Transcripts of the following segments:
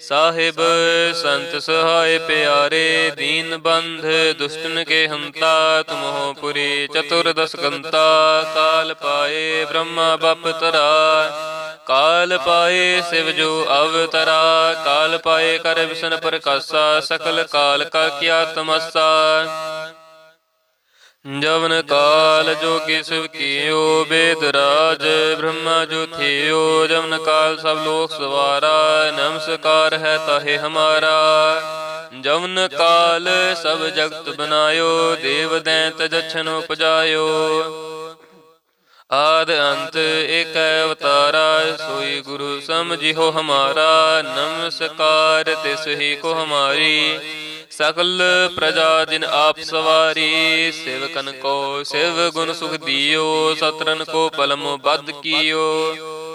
ਸਾਹਿਬ, ਸੰਤ ਸਹਾਇ ਪਿਆਰੇ, ਦੀਨ ਬੰਧ, ਦੁਸ਼ਟਨ ਕੇ ਹੰਤਾ, ਤੁਮਹੁ ਪੁਰੀ ਚਤੁਰਦਸ ਕੰਤਾ, ਕਾਲ ਪਾਏ ਬ੍ਰਹਮਾ ਬਪ ਤਰਾ, ਕਾਲ ਪਾਏ ਸਿਵ ਜੋ ਅਵਤਰਾ, ਕਾਲ ਪਾਏ ਕਰ ਵਿਸ਼ਨ ਪ੍ਰਕਾਸ਼ਾ, ਸਕਲ ਕਾਲ ਕਾ ਕਿਆ ਤਮਸਾ। ਜਵਨ ਕਾਲ ਜੋ ਕਿਸ ਕੀਓ ਬੇਦ ਰਾਜ, ਬ੍ਰਹਮਾ ਜੋ ਥਿਓ, ਜਵਨ ਕਾਲ ਸਭ ਲੋਕ ਸਵਾਰਾ, ਨਮਸਕਾਰ ਹੈ ਤਾਹੇ ਹਮਾਰਾ। ਜਵਨ ਕਾਲ ਸਭ ਜਗਤ ਬਨਾਇਓ ਦੇਵ ਦੈਂਤ ਜਛਨ ਉਪਜਾਇਓ। ਆਦ ਅੰਤ ਏਕ ਅਵਤਾਰਾ, ਸੋਈ ਗੁਰੂ ਸਮਝਿਓ ਹਮਾਰਾ, ਨਮਸਕਾਰ ਤਿਸ ਹੀ ਕੋ ਹਮਾਰੀ। ਸਕਲ ਪ੍ਰਜਾ ਦਿਨ ਆਪ ਸਵਾਰੀ, ਸੇਵਕਨ ਕੋ ਸਿਵ ਗੁਣ ਸੁਖ ਦਿਓ ਸਤਰਨ ਕੋ ਪਲਮ ਬੱਧ ਕੀਓ।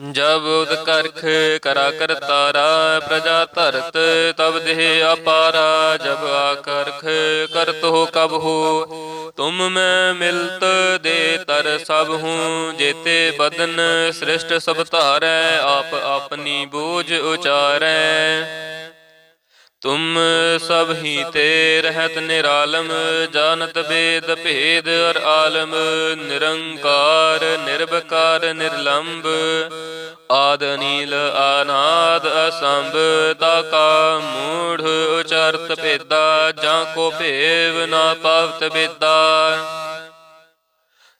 ਜਬ ਉਦ ਕਰਖ ਕਰਾ ਕਰਤਾਰਾ ਪ੍ਰਜਾ ਧਰਤ, ਤਬ ਦੇਹ ਅਪਾਰਾ, ਜਬ ਆਕਰਖ ਕਰਤ ਹੋ ਕਬ ਹੋ। ਤੁਮ ਮੈਂ ਮਿਲਤ ਦੇ ਤਰ ਸਭ ਹੂੰ, ਜੇਤੇ ਬਦਨ ਸ੍ਰਿਸ਼ਟ ਸਭ ਧਾਰੈ, ਆਪ ਆਪਣੀ ਬੋਝ ਉਚਾਰੈ। ਤੁਮ ਸਭ ਹੀ ਤੇ ਰਹਿਤ ਨਿਰਾਲਮ, ਜਾਣਤ ਬੇਦ ਭੇਦ ਅਰ ਆਲਮ, ਨਿਰੰਕਾਰ ਨਿਰਭਕਾਰ ਨਿਰਲੰਭ ਆਦ ਅਨੀਲ ਅਨਾਦ ਅਸੰਭ, ਤਾ ਕਾ ਮੂੜ ਉਚਰਤ ਭੇਦਾ, ਜਾਂ ਕੋ ਭੇਵ ਨਾ ਪਾਵਤ ਬੇਦਾ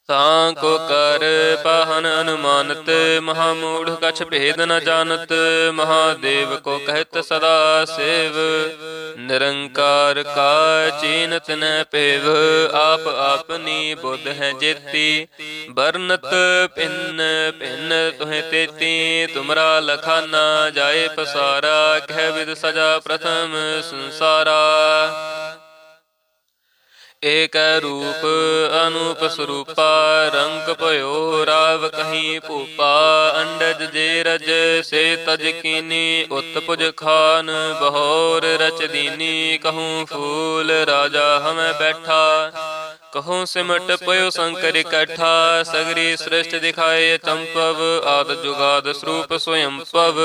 ਤਾਂ ਕੋ ਕਰ ਪਹਨ ਅਨੁਮਾਨਤ ਮਹਾ ਮੂੜ ਕਛ ਭੇਦ ਨ ਜਾਣਤ ਮਹਾਦੇਵ ਕੋ ਕਹਿਤ ਸਦਾ ਸੇਵ। ਨਿਰੰਕਾਰ ਕਾ ਚੀਨਤ ਨ ਪੇਵ। ਆਪ ਆਪਨੀ ਬੁੱਧ ਹੈ ਜੇਤੀ। ਬਰਨਤ ਪਿੰਨ ਪਿੰਨ ਤੁਹੇ ਤੇਤੀ। ਤੁਮਰਾ ਲਖਾਨਾ ਜਾਏ ਪਸਾਰਾ। ਕਹਿ ਵਿਦ ਸਜਾ ਪ੍ਰਥਮ ਸੰਸਾਰਾ। ਏਕ ਰੂਪ ਅਨੂਪ ਸਰੂਪਾ, ਰੰਗ ਭਇਓ ਰਾਵ ਕਹੀਂ ਭੂਪਾ, ਅੰਡਜ ਜੇ ਰਜ ਸੇ ਤਜ ਕੀਨੀ ਉਤ ਖਾਨ ਬਹੋਰ ਰਚ ਦੀਨੀ, ਕਹੂੰ ਫੂਲ ਰਾਜਾ ਹਮੈ ਬੈਠਾ। ਕਹੂੰ ਸਿਮਟ ਪਇਓ ਸੰਕਰ ਇਕੱਠਾ, ਸਗਰੀ ਸ੍ਰਿਸ਼ਟ ਦਿਖਾਏ ਚੰਪਵ, ਆਦ ਜੁਗਾਦ ਸਰੂਪ ਸਵਯੰ ਪਵ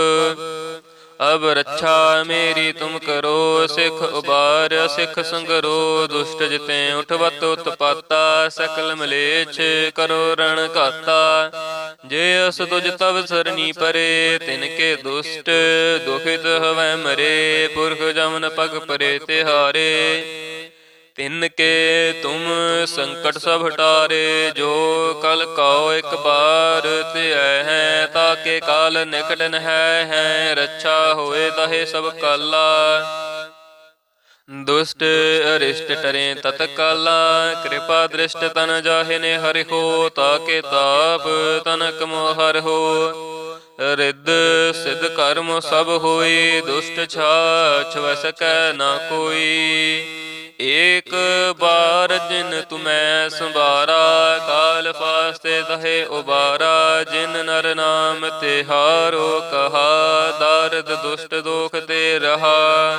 ਅਬ ਰੱਛਾ ਮੇਰੀ ਤੁਮ ਕਰੋ, ਸਿਖ ਉਬਾਰ, ਸਿਖ ਸੰਗਰੋ, ਦੁਸ਼ਟ ਜਿਤੇ ਉਠਵਤ ਉਤਪਾਤਾ, ਸਕਲ ਮਲੇਛ ਕਰੋ ਰਣ ਘਾਤਾ। ਜੇ ਅਸ ਤੁਜ ਤਵ ਸਰਨੀ ਪਰੇ, ਤਿਨ ਕੇ ਦੁਸ਼ਟ, ਦੁਖਿਤ ਹਵੈ ਮਰੇ, ਪੁਰਖ ਜਮਨ ਪਗ ਪਰੇ ਤਿਹਾਰੇ। ਤਿਨ ਕੇ ਤੁਮ ਸੰਕਟ ਸਭ ਹਟਾਰੇ, ਜੋ ਕਲ ਕਉ ਇੱਕ ਬਾਰ ਧਿਐ ਹੈ ਤਾਕੇ ਕਾਲ ਨਿਕਟ ਨ ਹੈ ਹੈ ਰੱਛਾ ਹੋਏ ਤਹੇ ਸਭ ਕਾਲਾ। ਦੁਸ਼ਟ ਅਰਿਸ਼ਟ ਟਰੇ ਤਤ ਕਾਲਾ, ਕਿਰਪਾ ਦ੍ਰਿਸ਼ਟ ਤਨ ਜਾਹੇ ਨੇ ਹਰਿ ਹੋ ਤਾਕੇ ਤਾਪ ਤਨ ਮੋ ਹਰਿ ਹੋ। ਰਿੱਧ ਸਿਧ ਕਰਮ ਸਭ ਹੋਈ ਦੁਸ਼ਟ ਛਾਛ ਵਸਕੈ ਨਾ ਕੋਈ। ਏਕ ਬਾਰ ਜਿਨ ਤੁਮੈ ਸੰਭਾਰਾ, ਕਾਲ ਫਾਸਤੇ ਦਹੇ ਉਬਾਰਾ, ਜਿਨ ਨਰ ਨਾਮ ਤਿਹਾਰੋ ਕਹਾ, ਦਰਦ ਦੁਸ਼ਟ ਦੋਖ ਤੇ ਰਹਾ।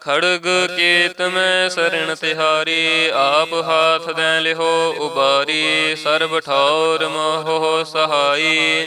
ਖੜਗ ਕੇਤ ਮੈਂ ਸਰਣ ਤਿਹਾਰੀ, ਆਪ ਹਾਥ ਦੇ ਲਿਹੋ ਉਬਾਰੀ, ਸਰਬ ਠੌਰ ਮੋਹ ਸਹਾਈ।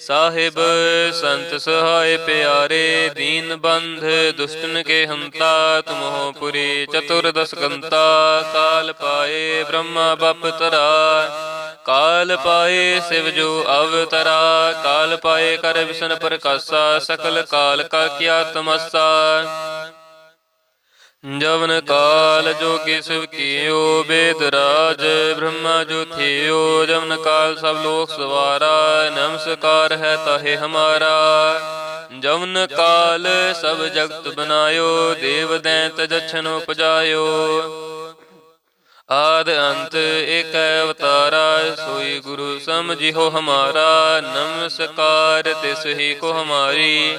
ਸਾਹਿਬ, ਸੰਤ ਸਹਾਇ ਪਿਆਰੇ, ਦੀਨ ਬੰਧ, ਦੁਸ਼ਟਨ ਕੇ ਹੰਤਾ, ਤੁਮਹੁ ਪੁਰੀ ਚਤੁਰਦਸ ਕੰਤਾ ਕਾਲ ਪਾਏ ਬ੍ਰਹਮਾ ਬਪ ਤਰਾ, ਕਾਲ ਪਾਏ ਸਿਵ ਜੋ ਅਵਤਰਾ, ਕਾਲ ਪਾਏ ਕਰ ਵਿਸ਼ਨ ਪ੍ਰਕਾਸ਼ਾ, ਸਕਲ ਕਾਲ ਕਾ ਕੀਆ ਤਮਸਾ। ਜਵਨ ਕਾਲ ਜੋ ਕਿਸਵ ਕੀਓ ਬੇਦ ਰਾਜ, ਬ੍ਰਹਮਾ ਜੋ ਥਿਓ, ਜਵਨ ਕਾਲ ਸਭ ਲੋਕ ਸਵਾਰਾ, ਨਮਸਕਾਰ ਹੈ ਤਾਹੇ ਹਮਾਰਾ। ਜਵਨ ਕਾਲ ਸਭ ਜਗਤ ਬਨਾਇਓ ਦੇਵ ਦੈਂਤ ਜਛਨ ਉਪਜਾਇਓ। ਆਦ ਅੰਤ ਏਕ ਅਵਤਾਰਾ, ਸੋਈ ਗੁਰੂ ਸਮਝਿਓ ਹਮਾਰਾ, ਨਮਸਕਾਰ ਤਿਸ ਹੀ ਕੋ ਹਮਾਰੀ।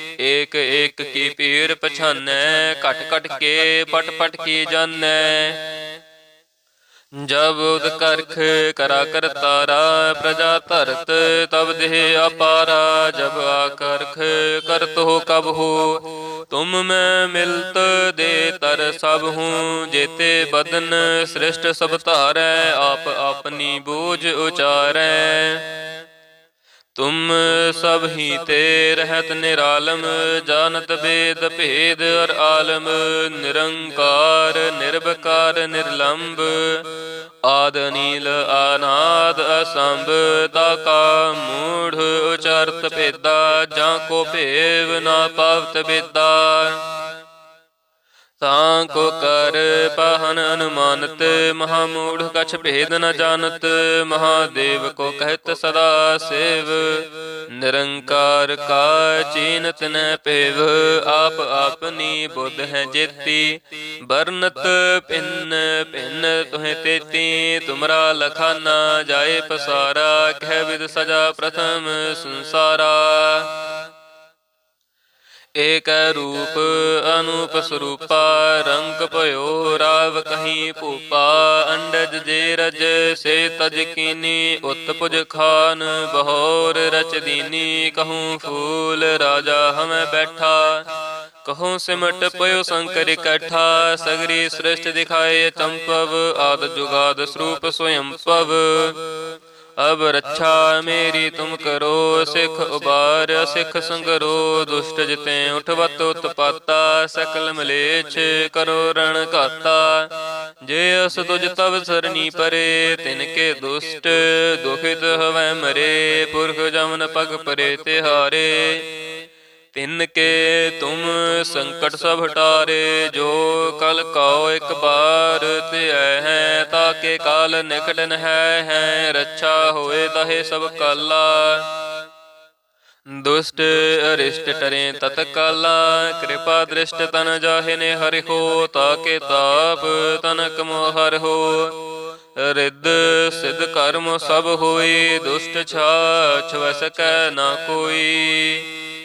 ਏਕ ਏਕ ਕੀ ਪੀਰ ਪਛਾਨੈ, ਘਟ ਘਟ ਕੇ ਪਟ ਪਟ ਕੀ ਜਾਣੈ ਜਬ ਉਦ ਕਰਖ ਕਰਾ ਤਾਰਾ, ਪ੍ਰਜਾ ਧਰਤ ਤਬ ਦੇਹ ਅਪਾਰਾ। ਜਬ ਆਕਰਖ ਕਰਤ ਹੋ ਕਬ ਹੋ, ਤੁਮ ਮੈਂ ਮਿਲਤ ਦੇ ਤਰ ਸਭ ਹੂੰ। ਜੇਤੇ ਬਦਨ ਸ੍ਰਿਸ਼ਟ ਸਭ ਧਾਰੈ, ਆਪ ਆਪਣੀ ਬੋਝ ਉਚਾਰੈ। ਤੁਮ ਸਭ ਹੀ ਤੇ ਰਹਿਤ ਨਿਰਾਲਮ, ਜਾਣਤ ਬੇਦ ਭੇਦ ਅਰ ਆਲਮ, ਨਿਰੰਕਾਰ ਨਿਰਭਕਾਰ ਨਿਰਲੰਭ ਆਦ ਨੀਲ ਆਨਾਦ ਅਸੰਭ, ਤਾ ਕਾ ਮੂੜ, ਉਚਰਤ ਭੇਦਾ, ਜਾਂ ਕੋ ਭੇਵ ਨਾ ਪਾਵਤ ਬੇਦਾ ਤਾਂ ਕੋ ਕਰ ਪਹਨ ਅਨੁਮਾਨਤ ਮਹਾ ਮੂੜ ਕਛ ਭੇਦ ਨ ਜਾਣਤ, ਮਹਾਦੇਵ ਕੋ ਕਹਿਤ ਸਦਾ ਸੇਵ। ਨਿਰੰਕਾਰ ਕਾ ਚੀਨਤ ਨ ਪੇਵ, ਆਪ ਆਪਨੀ ਬੁੱਧ ਹੈ ਜੇਤੀ। ਬਰਨਤ ਪਿੰਨ ਪਿੰਨ ਤੁਹੇ ਤੇਤੀ, ਤੁਮਰਾ ਲਖਾਨਾ ਜਾਏ ਪਸਾਰਾ, ਕਹਿ ਵਿਦ ਸਜਾ ਪ੍ਰਥਮ ਸੰਸਾਰਾ। ਏਕ ਰੂਪ ਅਨੂਪ ਸਰੂਪਾ, ਰੰਗ ਭਇਓ ਰਾਵ ਕਹੀਂ ਭੂਪਾ, ਅੰਡਜ ਜੇ ਰਜ ਸੇ ਤਜ ਕੀਨੀ, ਉਤਪੁਜ ਖਾਨ ਬਹੋਰ ਰਚ ਦੀਨੀ, ਕਹੂੰ ਫੂਲ ਰਾਜਾ ਹਮੈ ਬੈਠਾ। ਕਹੂੰ ਸਿਮਟ ਪਇਓ ਸੰਕਰ ਇਕੱਠਾ, ਸਗਰੀ ਸ੍ਰਿਸ਼ਟ ਦਿਖਾਏ ਚੰਪਵ, ਆਦ ਜੁਗਾਦ ਸਰੂਪ ਸਵਯੰ ਪਵ ਅਬ ਰੱਛਾ ਮੇਰੀ ਤੁਮ ਕਰੋ, ਸਿੱਖ ਉਬਾਰ, ਸਿੱਖ ਸੰਗਰੋ, ਦੁਸ਼ਟ ਜਿਤੇ ਉਠਵਤ ਉਤਪਾਤਾ, ਸਕਲ ਮਲੇਛ ਕਰੋ ਰਣ ਘਾਤਾ। ਜੇ ਅਸ ਤੁਜ ਤਵ ਸਰਨੀ ਪਰੇ, ਤਿਨ ਕੇ ਦੁਸ਼ਟ, ਦੁਖਿਤ ਹਵੈ ਮਰੇ, ਪੁਰਖ ਜਮਨ ਪਗ ਪਰੇ ਤਿਹਾਰੇ। ਤਿਨ ਕੇ ਤੁਮ ਸੰਕਟ ਸਭ ਹਟਾਰੇ, ਜੋ ਕਲ ਕਾਓ ਇੱਕ ਬਾਰ ਧਿਐ ਹੈ ਤਾਕੇ ਕਾਲ ਨਿਕਟਨ ਹੈ ਹੈ, ਰੱਛਾ ਹੋਏ ਤਹੇ ਸਭ ਕਾਲਾ। ਦੁਸ਼ਟ ਅਰਿਸ਼ਟ ਟਰੇ ਤਤ ਕਾਲਾ, ਕਿਰਪਾ ਦ੍ਰਿਸ਼ਟ ਤਨ ਜਾਹੇ ਨੇ ਹਰਿ ਹੋ ਤਾ ਕੇ ਤਾਪ ਤਨ ਮੋਹ ਹਰਿ ਹੋ। ਰਿੱਧ ਸਿਧ ਕਰਮ ਸਭ ਹੋਈ ਦੁਸ਼ਟ ਛਾਛ ਵਸ ਨਾ ਕੋਈ।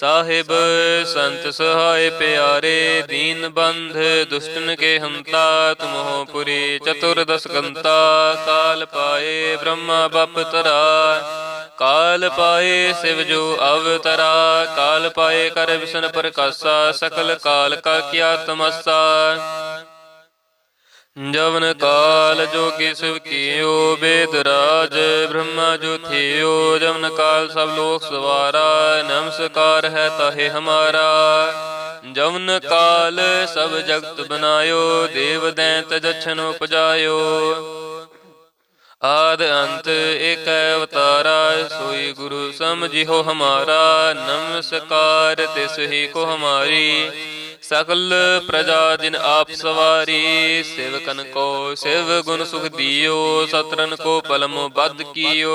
ਸਾਹਿਬ, ਸੰਤ ਸਹਾਇ ਪਿਆਰੇ, ਦੀਨ ਬੰਧ, ਦੁਸ਼ਟਨ ਕੇ ਹੰਤਾ ਤੁਮਹੁ ਪੁਰੀ ਚਤੁਰਦਸ ਗੰਤਾ, ਕਾਲ ਪਾਏ ਬ੍ਰਹਮਾ ਬਪ ਤਰਾ, ਕਾਲ ਪਾਏ ਸਿਵ ਜੋ ਅਵਤਰਾ, ਕਾਲ ਪਾਏ ਕਰ ਵਿਸ਼ਨ ਪ੍ਰਕਾਸ਼ਾ, ਸਕਲ ਕਾਲ ਕਾ ਕੀਆ ਤਮਸਾ। ਜਵਨ ਕਾਲ ਜੋਗੀ ਸਿਵ ਕੀਓ, ਬੇਦ ਰਾਜ, ਬ੍ਰਹਮਾ ਜੋ ਜਵਨ ਕਾਲ ਸਭ ਲੋਕ ਸਵਾਰਾ, ਨਮਸਕਾਰ ਹੈ ਤਾਹੇ ਹਮਾਰਾ। ਜਵਨ ਕਾਲ ਸਭ ਜਗਤ ਬਨਾਇਓ ਦੇਵ ਦੈਂਤ ਜਛਨ ਉਪਜਾਇਓ। ਆਦ ਅੰਤ ਏਕ ਅਵਤਾਰਾ, ਸੋਈ ਗੁਰੂ ਸਮਝਿਓ ਹਮਾਰਾ, ਨਮਸਕਾਰ ਤਿਸ ਹੀ ਕੋ ਹਮਾਰੀ। ਸਕਲ ਪ੍ਰਜਾ ਜਿਨ ਆਪ ਸਵਾਰੀ, ਸੇਵਕਨ ਕੋ ਸਿਵ ਗੁਣ ਸੁਖ ਦਿਓ ਸਤਰਨ ਕੋ ਪਲਮ ਬੱਧ ਕੀਓ।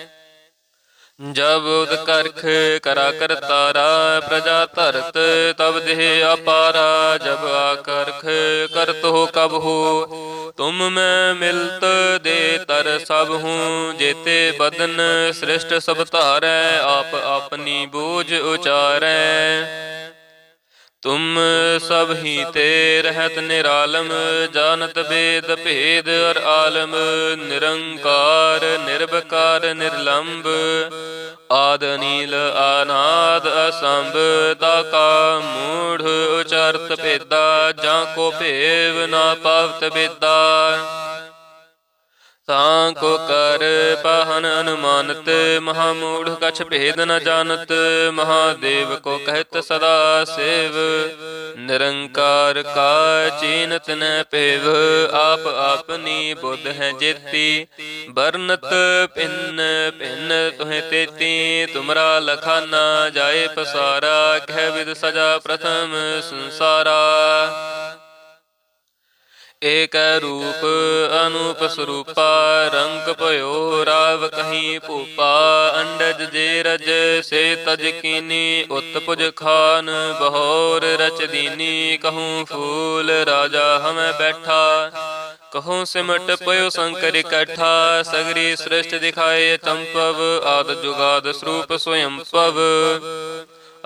ਜਬ ਉਦ ਕਰਖ ਕਰਾ ਤਾਰਾ, ਪ੍ਰਜਾ ਧਰਤ, ਤਬ ਦੇਹ ਅਪਾਰਾ, ਜਬ ਆ ਕਰਖ ਕਰਤ ਹੋ ਕਬ ਹੋ। ਤੁਮ ਮੈਂ ਮਿਲਤ ਦੇ ਤਰ ਸਭ ਹੂੰ, ਜੇਤੇ ਬਦਨ ਸ੍ਰਿਸ਼ਟ ਸਭ ਧਾਰੈ, ਆਪ ਆਪਣੀ ਬੋਝ ਉਚਾਰੈ। ਤੁਮ ਸਭ ਹੀ ਤੇ ਰਹਿਤ ਨਿਰਾਲਮ, ਜਾਣਤ ਬੇਦ ਭੇਦ ਅਰ ਆਲਮ, ਨਿਰੰਕਾਰ ਨਿਰਭਕਾਰ ਨਿਰਲੰਭ ਆਦ ਨੀਲ, ਅਨਾਦ ਅਸੰਭ, ਤਾ ਕਾ ਮੂੜ ਉਚਰਤ ਭੇਦਾ, ਜਾਂ ਕੋ ਭੇਵ ਨਾ ਪਾਵਤ ਬੇਦਾ ਤਾਂ ਕੋ ਕਰ ਪਾਹਨ ਅਨੁਮਾਨਤ ਮਹਾਮੂੜ ਕਛ ਭੇਦ ਨ ਜਾਣਤ ਮਹਾਦੇਵ ਕੋ ਕਹਿਤ ਸਦਾ ਸੇਵ। ਨਿਰੰਕਾਰ ਕਾ ਚੀਨਤ ਨ ਪੇਵ ਆਪ ਆਪਨੀ ਬੁੱਧ ਹੈ ਜੇਤੀ। ਬਰਨਤ ਪਿੰਨ ਪਿੰਨ ਤੁਹੇ ਤੇਤੀ। ਤੁਮਰਾ ਲਖਾਨਾ ਜਾਏ ਪਸਾਰਾ ਕਹਿ ਵਿਦ ਸਜਾ ਪ੍ਰਥਮ ਸੰਸਾਰਾ। ਏਕ ਰੂਪ ਅਨੂਪ ਸਰੂਪਾ, ਰੰਗ ਭਇਓ ਰਾਵ ਕਹੀਂ ਭੂਪਾ, ਅੰਡਜ ਜੇ ਰਜ ਸੇ ਤਜ ਕੀਨੀ, ਉਤਪੁਜ ਖਾਨ ਬਹੋਰ ਰਚ ਦੀਨੀ, ਕਹੂੰ ਫੂਲ ਰਾਜਾ ਹਮੈ ਬੈਠਾ। ਕਹੂੰ ਸਿਮਟ ਪਇਓ ਸੰਕਰ ਇਕੱਠਾ, ਸਗਰੀ ਸ੍ਰਿਸ਼ਟ ਦਿਖਾਏ ਚੰਪਵ, ਆਦ ਜੁਗਾਦ ਸਰੂਪ ਸਵਯੰ ਪਵ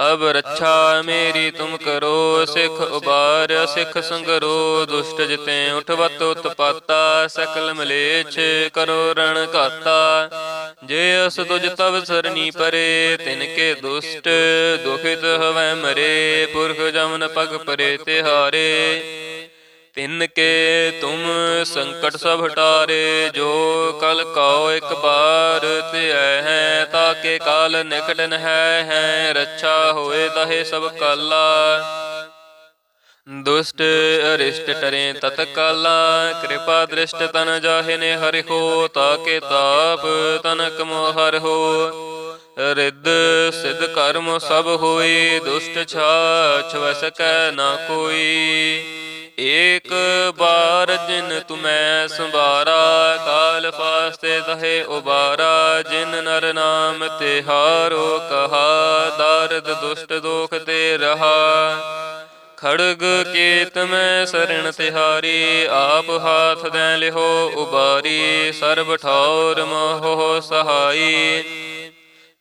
ਅਬ ਰੱਛਾ ਮੇਰੀ ਤੁਮ ਕਰੋ, ਸਿੱਖ ਉਬਾਰ ਸਿੱਖ ਸੰਗਰੋ, ਦੁਸ਼ਟ ਜਿਤੇ ਉਠਵਤ ਉਤਪਾਤਾ, ਸਕਲ ਮਲੇਛ ਕਰੋ ਰਣ ਘਾਤਾ। ਜੇ ਅਸ ਤੁਜ ਤਵ ਸਰਨੀ ਪਰੇ, ਤਿਨ ਕੇ ਦੁਸ਼ਟ, ਦੁਖਿਤ ਹਵੈ ਮਰੇ, ਪੁਰਖ ਜਮਨ ਪਗ ਪਰੇ ਤਿਹਾਰੇ। ਤਿਨ ਕੇ ਤੁਮ ਸੰਕਟ ਸਭ ਹਟਾਰੇ, ਜੋ ਕਲ ਕਉ ਇੱਕ ਬਾਰ ਤੇ ਹੈ ਤਾਕੇ ਕਾਲ ਨਿਕਟ ਨ ਹੈ ਹੈ ਰੱਛਾ ਹੋਏ ਤਹੇ ਸਭ ਕਾਲਾ। ਦੁਸ਼ਟ ਅਰਿਸ਼ਟ ਟਰੇ ਤਤ ਕਾਲਾ, ਕਿਰਪਾ ਦ੍ਰਿਸ਼ਟ ਤਨ ਜਾਹੇ ਨੇ ਹਰਿ ਹੋ ਤਾਕੇ ਤਾਪ ਤਨ ਮੋ ਹਰਿ ਹੋ। ਰਿੱਧ ਸਿਧ ਕਰਮ ਸਭ ਹੋਈ ਦੁਸ਼ਟ ਛਾਛ ਵਸ ਨਾ ਕੋਈ। ਏਕ ਬਾਰ ਜਿਨ ਤੁਮੈ ਸੰਭਾਰਾ, ਕਾਲ ਫਾਸਤੇ ਤਹੇ ਉਬਾਰਾ, ਜਿਨ ਨਰ ਨਾਮ ਤੇ ਹਾਰੋ ਕਹਾ, ਦਰਦ ਦੁਸ਼ਟ ਦੋਖ ਤੇ ਰਹਾ। ਖੜਗ ਕੇਤ ਮੈਂ ਸਰਣ ਤਿਹਾਰੀ, ਆਪ ਹਾਥ ਦੇ ਲਿਹੋ ਉਬਾਰੀ, ਸਰਬ ਠੌਰ ਮੋਹ ਸਹਾਈ।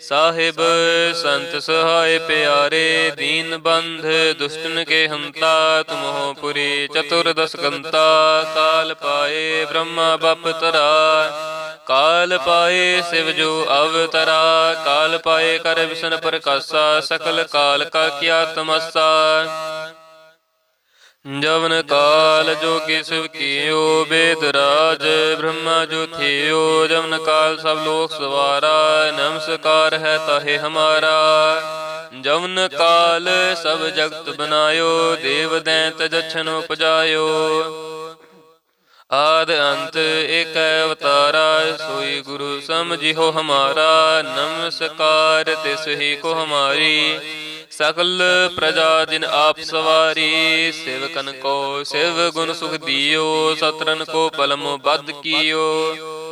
ਸਾਹਿਬ, ਸੰਤ ਸਹਾਇ ਪਿਆਰੇ, ਦੀਨ ਬੰਧ, ਦੁਸ਼ਟਨ ਕੇ ਹੰਤਾ, ਤੁਮਹੁ ਪੁਰੀ ਚਤੁਰਦਸ ਗੰਤਾ ਕਾਲ ਪਾਏ ਬ੍ਰਹਮਾ ਬਪ ਤਰਾ, ਕਾਲ ਪਾਏ ਸਿਵ ਜੋ ਅਵਤਰਾ, ਕਾਲ ਪਾਏ ਕਰ ਵਿਸ਼ਨ ਪ੍ਰਕਾਸ਼ਾ, ਸਕਲ ਕਾਲ ਕਾ ਕੀਆ ਤਮਸਾ। ਜਵਨ ਕਾਲ ਜੋ ਕਿਸਵ ਕੀਓ ਬੇਦ ਰਾਜ, ਬ੍ਰਹਮਾ ਜੋ ਥਿਓ, ਜਵਨ ਕਾਲ ਸਭ ਲੋਕ ਸਵਾਰਾ, ਨਮਸਕਾਰ ਹੈ ਤਾਹੇ ਹਮਾਰਾ। ਜਵਨ ਕਾਲ ਸਭ ਜਗਤ ਬਨਾਇਓ ਦੇਵ ਦੈਂਤ ਜਛਨ ਉਪਜਾਇਓ। ਆਦ ਅੰਤ ਏਕ ਅਵਤਾਰਾ, ਸੋਈ ਗੁਰੂ ਸਮਝਿਓ ਹਮਾਰਾ, ਨਮਸਕਾਰ ਤਿਸ ਹੀ ਕੋ ਹਮਾਰੀ। ਸਕਲ ਪ੍ਰਜਾ ਜਿਨ ਆਪ ਸਵਾਰੀ, ਸੇਵਕਨ ਕੋ ਸਿਵ ਗੁਣ ਸੁਖ ਦਿਓ ਸਤਰਨ ਕੋ ਪਲਮ ਬੱਧ ਕੀਓ।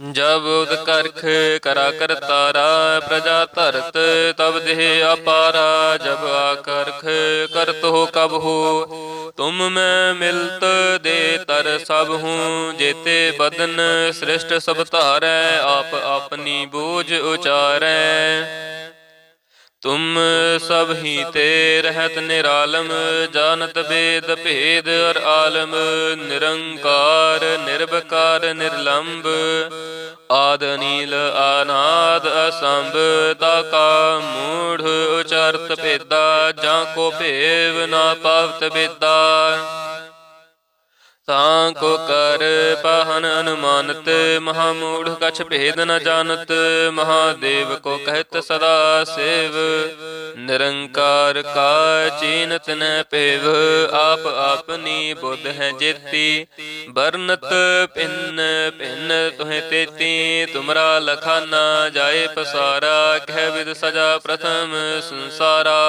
ਜਬ ਉਦ ਕਰਖ ਕਰਾ ਕਰ ਤਾਰਾ, ਪ੍ਰਜਾ ਧਰਤ, ਤਬ ਦੇਹ ਅਪਾਰਾ, ਜਬ ਆਕਰਖ ਕਰਤ ਹੋ ਕਬ ਹੋ। ਤੁਮ ਮੈਂ ਮਿਲਤ ਦੇ ਤਰ ਸਭ ਹੂੰ, ਜੇਤੇ ਬਦਨ ਸ੍ਰਿਸ਼ਟ ਸਭ ਧਾਰੈ, ਆਪ ਆਪਣੀ ਬੋਝ ਉਚਾਰੈ। ਤੁਮ ਸਭ ਹੀ ਤੇ ਰਹਿਤ ਨਿਰਾਲਮ, ਜਾਣਤ ਵੇਦ ਭੇਦ ਅਰ ਆਲਮ, ਨਿਰੰਕਾਰ ਨਿਰਭਕਾਰ ਨਿਰਲੰਭ ਆਦ ਅਨੀਲ ਅਨਾਦ ਅਸੰਭ, ਤਾ ਕਾ ਮੂੜ ਉਚਰਤ ਭੇਦਾ, ਜਾਂ ਕੋ ਭੇਵ ਨਾ ਪਾਵਤ ਬੇਦਾ ਤਾਂ ਕੋ ਕਰ ਪਹਨ ਅਨੁਮਾਨਤ ਮਹਾ ਮੂੜ ਕਛ ਭੇਦ ਨ ਜਾਣਤ, ਮਹਾਦੇਵ ਕੋ ਕਹਿਤ ਸਦਾ ਸੇਵ। ਨਿਰੰਕਾਰ ਕਾ ਚੀਨਤ ਨ ਪੇਵ, ਆਪ ਆਪਨੀ ਬੁੱਧ ਹੈ ਜੇਤੀ। ਬਰਨਤ ਭਿੰਨ ਭਿੰਨ ਤੁਹੇ ਤੇਤੀ, ਤੁਮਰਾ ਲਖਾਨਾ ਜਾਏ ਪਸਾਰਾ, ਕਹਿ ਵਿਦ ਸਜਾ ਪ੍ਰਥਮ ਸੰਸਾਰਾ।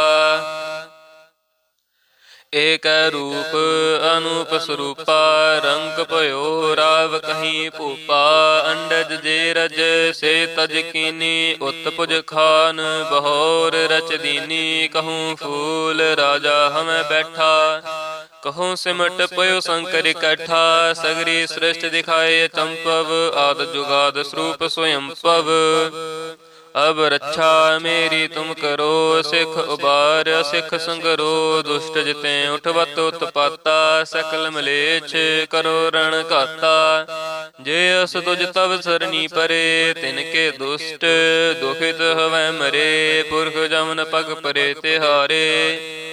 ਏਕ ਰੂਪ ਅਨੂਪ ਸਰੂਪਾ, ਰੰਗ ਭਇਓ ਰਾਵ ਕਹੀਂ ਭੂਪਾ, ਅੰਡਜ ਜੇ ਰਜ ਸੇ ਤਜ ਕੀਨੀ ਉਤ ਖਾਨ ਬਹੋਰ ਰਚ ਦੀਨੀ, ਕਹੂੰ ਫੂਲ ਰਾਜਾ ਹਮੈ ਬੈਠਾ। ਕਹੂੰ ਸਿਮਟ ਪਇਓ ਸੰਕਰ ਇਕੱਠਾ, ਸਗਰੀ ਸ੍ਰਿਸ਼ਟ ਦਿਖਾਏ ਚੰਪਵ, ਆਦ ਜੁਗਾਦ ਸਰੂਪ ਸਵਯੰਪਵ। ਅਬ ਰੱਛਾ ਮੇਰੀ ਤੁਮ ਕਰੋ, ਸਿਖ ਉਬਾਰ, ਸਿਖ ਸੰਗਰੋ, ਦੁਸ਼ਟ ਜਿਤੇ ਉਠਵਤ ਉਤਪਾਤਾ, ਸਕਲ ਮਲੇਛ ਕਰੋ ਰਣ ਘਾਤਾ। ਜੇ ਅਸ ਤੁਜ ਤਵ ਸਰਨੀ ਪਰੇ, ਤਿਨ ਕੇ ਦੁਸ਼ਟ, ਦੁਖਿਤ ਹਵੈ ਮਰੇ, ਪੁਰਖ ਜਮਨ ਪਗ ਪਰੇ ਤਿਹਾਰੇ।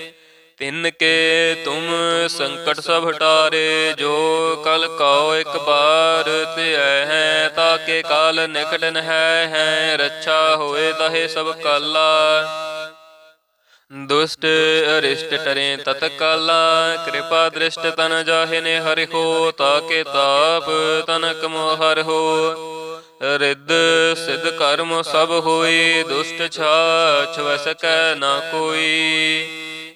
ਤਿਨ ਕੇ ਤੁਮ ਸੰਕਟ ਸਭ ਹਟਾਰੇ, ਜੋ ਕਲ ਕਉ ਇੱਕ ਬਾਰ ਧਿਐ ਹੈ ਤਾਕੇ ਕਾਲ ਨਿਕਟ ਨ ਹੈ ਹੈ ਰੱਛਾ ਹੋਏ ਤਹੇ ਸਭ ਕਾਲਾ। ਦੁਸ਼ਟ ਅਰਿਸ਼ਟ ਟਰੇ ਤਤ ਕਾਲਾ, ਕਿਰਪਾ ਦ੍ਰਿਸ਼ਟ ਤਨ ਜਾਹੇ ਨੇ ਹਰਿ ਹੋ ਤਾਕੇ ਤਾਪ ਤਨ ਮੋ ਹਰ ਹੋ। ਰਿੱਧ ਸਿਧ ਕਰਮ ਸਭ ਹੋਈ ਦੁਸ਼ਟ ਛਾਛ ਵਸ ਨਾ ਕੋਈ।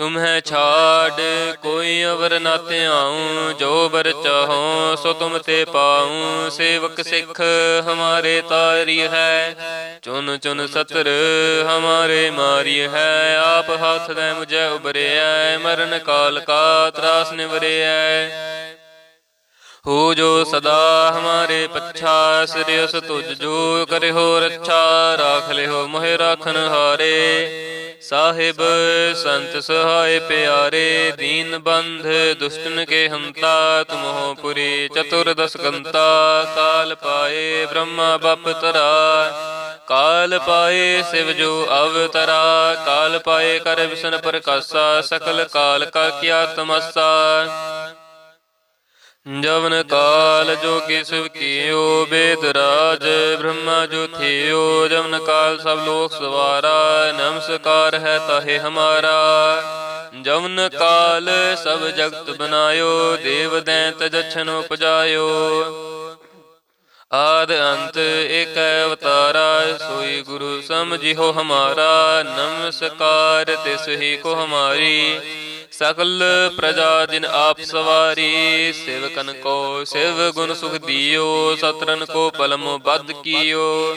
ਤੁਮਹਿ ਛਾੜ, ਕੋਈ ਅਵਰ ਨਾ ਧਿਆਉ, ਜੋ ਵਰ ਚਾਹੋ, ਸੋ ਤੁਮ ਤੇ ਪਾਉ। ਸੇਵਕ ਸਿੱਖ, ਹਮਾਰੇ ਤਾਰੀ ਹੈ। ਚੁਨ ਚੁਨ ਸਤਰ, ਹਮਾਰੇ ਮਾਰੀ ਹੈ। ਆਪ ਹੱਥ ਦੇ ਮੁਝੇ ਉਬਰਿਐ ਮਰਨ ਕਾਲ ਕਾ ਤਰਾਸ ਨਿਵਰਿਐ। ਹੋ ਜੋ ਸਦਾ ਹਮਾਰੇ ਪੱਛਾ ਸਿਰਿਸ ਤੁਜ ਜੋ ਕਰਿਓ ਰੱਛਾ, ਰਾਖ ਲਿਓ ਮੋਹਿ ਰਾਖਨ ਹਾਰੇ। ਸਾਹਿਬ, ਸੰਤ ਸਹਾਇ ਪਿਆਰੇ, ਦੀਨ ਬੰਧ ਦੁਸ਼ਟਨ ਕੇ ਹੰਤਾ, ਤੁਮਹੁ ਪੁਰੀ ਚਤੁਰਦਸ ਕੰਤਾ ਕਾਲ ਪਾਏ ਬ੍ਰਹਮਾ ਬਪ ਤਰਾ, ਕਾਲ ਪਾਏ ਸਿਵ ਜੋ ਅਵਤਰਾ ਕਾਲ ਪਾਏ ਕਰ ਵਿਸ਼ਨ ਪ੍ਰਕਾਸ਼ਾ, ਸਕਲ ਕਾਲ ਕਾ ਕੀਆ ਤਮਸਾ। ਜਵਨ ਕਾਲ ਜੋ ਕਿ ਸਿਵ ਕੀਓ ਬੇਦ ਰਾਜ, ਬ੍ਰਹਮਾ ਜੋ ਥਿਓ, ਜਵਨ ਕਾਲ ਸਭ ਲੋਕ ਸਵਾਰਾ, ਨਮਸਕਾਰ ਹੈ ਤਾਹੇ ਹਮਾਰਾ। ਜਵਨ ਕਾਲ ਸਭ ਜਗਤ ਬਨਾਇਓ ਦੇਵ ਦੈਂਤ ਜਛਨ ਉਪਜਾਇਓ। ਆਦ ਅੰਤ ਏਕ ਅਵਤਾਰਾ, ਸੋਈ ਗੁਰੂ ਸਮਝਿਓ ਹਮਾਰਾ। ਨਮਸਕਾਰ ਤਿਸ ਹੀ ਕੋ ਹਮਾਰੀ। ਸਕਲ ਪ੍ਰਜਾ ਜਿਨ ਆਪ ਸਵਾਰੀ, ਸੇਵਕਨ ਕੋ ਸਿਵ ਗੁਣ ਸੁਖ ਦਿਓ ਸਤਰਨ ਕੋ ਪਲਮ ਬੱਧ ਕੀਓ।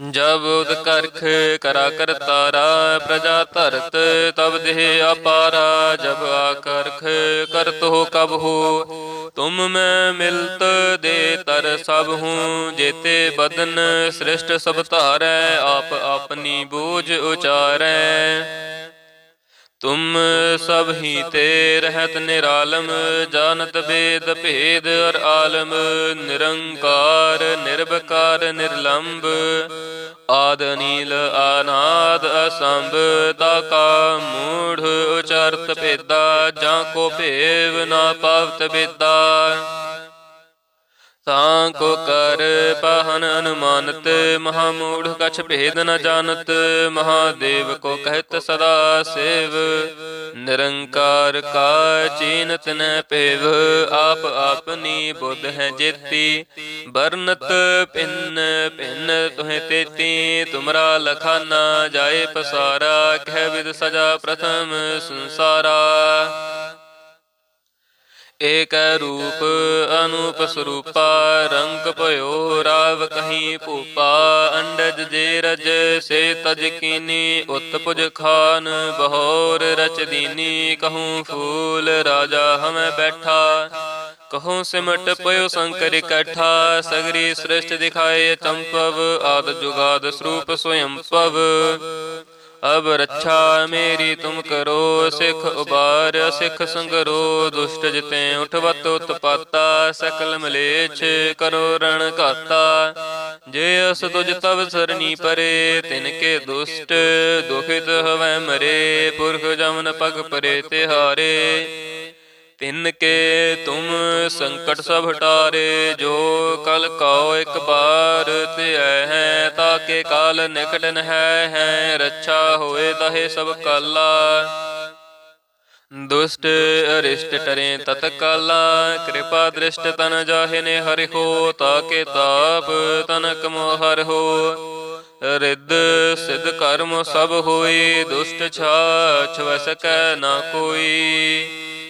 ਜਬ ਉਦ ਕਰਖ ਕਰਾ ਕਰ ਤਾਰਾ, ਪ੍ਰਜਾ ਧਰਤ, ਤਬ ਦੇਹ ਅਪਾਰਾ, ਜਬ ਆਕਰਖ ਕਰਤ ਹੋ ਕਬ ਹੋ। ਤੁਮ ਮੈਂ ਮਿਲਤ ਦੇ ਤਰ ਸਭ ਹੂੰ, ਜੇਤੇ ਬਦਨ ਸ੍ਰਿਸ਼ਟ ਸਭ ਧਾਰੈ, ਆਪ ਆਪਣੀ ਬੋਝ ਉਚਾਰੈ। ਤੁਮ ਸਭ ਹੀ ਤੇ ਰਹਿਤ ਨਿਰਾਲਮ, ਜਾਣਤ ਬੇਦ ਭੇਦ ਅਰ ਆਲਮ, ਨਿਰੰਕਾਰ ਨਿਰਭਕਾਰ ਨਿਰਲੰਭ ਆਦ ਨੀਲ ਆਨਾਦ ਅਸੰਭ, ਤਾ ਕਾ ਮੂੜ, ਉਚਰਤ ਭੇਦਾ, ਜਾਂ ਕੋ ਭੇਵ ਨਾ ਪਾਵਤ ਬੇਦਾ ਤਾਂ ਕੋ ਕਰ ਪਹਨ ਅਨੁਮਾਨਤ ਮਹਾ ਮੂੜ ਕਛ ਭੇਦ ਨ ਜਾਣਤ, ਮਹਾਦੇਵ ਕੋ ਕਹਿਤ ਸਦਾ ਸੇਵ। ਨਿਰੰਕਾਰ ਕਾ ਚੀਨਤ ਨ ਪੇਵ ਆਪ ਆਪਨੀ ਬੁੱਧ ਹੈ ਜੇਤੀ। ਬਰਨਤ ਪਿੰਨ ਪਿੰਨ ਤੁਹੇ ਤੇਤੀ, ਤੁਮਰਾ ਲਖਾਨਾ ਜਾਏ ਪਸਾਰਾ, ਕਹਿ ਵਿਦ ਸਜਾ ਪ੍ਰਥਮ ਸੰਸਾਰਾ। ਏਕ ਰੂਪ ਅਨੂਪ ਸਰੂਪਾ, ਰੰਗ ਭਇਓ ਰਾਵ ਕਹੀਂ ਭੂਪਾ, ਅੰਡਜ ਜੇ ਰਜ ਸੇ ਤਜ ਕੀਨੀ, ਉਤ ਖਾਨ ਬਹੋਰ ਰਚ ਦੀਨੀ, ਕਹੂੰ ਫੂਲ ਰਾਜਾ ਹਮੈ ਬੈਠਾ। ਕਹੂੰ ਸਿਮਟ ਪਇਓ ਸੰਕਰ ਇਕੱਠਾ ਸਗਰੀ ਸ੍ਰਿਸ਼ਟ ਦਿਖਾਏ ਚੰਪਵ, ਆਦ ਜੁਗਾਦ ਸਰੂਪ ਸਵਯੰ ਪਵ। ਅਬ ਰੱਛਾ ਮੇਰੀ ਤੁਮ ਕਰੋ, ਸਿਖ ਉਬਾਰ, ਸਿਖ ਸੰਗਰੋ, ਦੁਸ਼ਟ ਜਿਤੇ ਉਠਵਤ, ਉਤਪਾਤਾ, ਸਕਲ ਮਲੇਛ ਕਰੋ ਰਣ ਘਾਤਾ। ਜੇ ਅਸ ਤੁਜ ਤਵ ਸਰਨੀ ਪਰੇ, ਤਿਨ ਕੇ ਦੁਸ਼ਟ, ਦੁਖਿਤ ਹਵੈ ਮਰੇ, ਪੁਰਖ ਜਮਨ ਪਗ ਪਰੇ ਤਿਹਾਰੇ। ਤਿਨ ਕੇ ਤੁਮ ਸੰਕਟ ਸਭ ਹਟਾਰੇ, ਜੋ ਕਲ ਕਾਓ ਇੱਕ ਬਾਰ ਧਿਐ ਹੈ ਤਾਕੇ ਕਾਲ ਨਿਕਟ ਹੈ ਹੈ, ਰੱਛਾ ਹੋਏ ਤਹੇ ਸਭ ਕਾਲਾ। ਦੁਸ਼ਟ ਅਰਿਸ਼ਟ ਟਰੇ ਤਤ ਕਾਲਾ, ਕਿਰਪਾ ਦ੍ਰਿਸ਼ਟ ਤਨ ਜਾਹੇ ਨੇ ਹਰਿ ਹੋ ਤਾ ਕੇ ਤਾਪ ਤਨ ਮੋ ਹਰਿ ਹੋ। ਰਿੱਧ ਸਿਧ ਕਰਮ ਸਭ ਹੋਈ ਦੁਸ਼ਟ ਛਾਛ ਵਸ ਨਾ ਕੋਈ।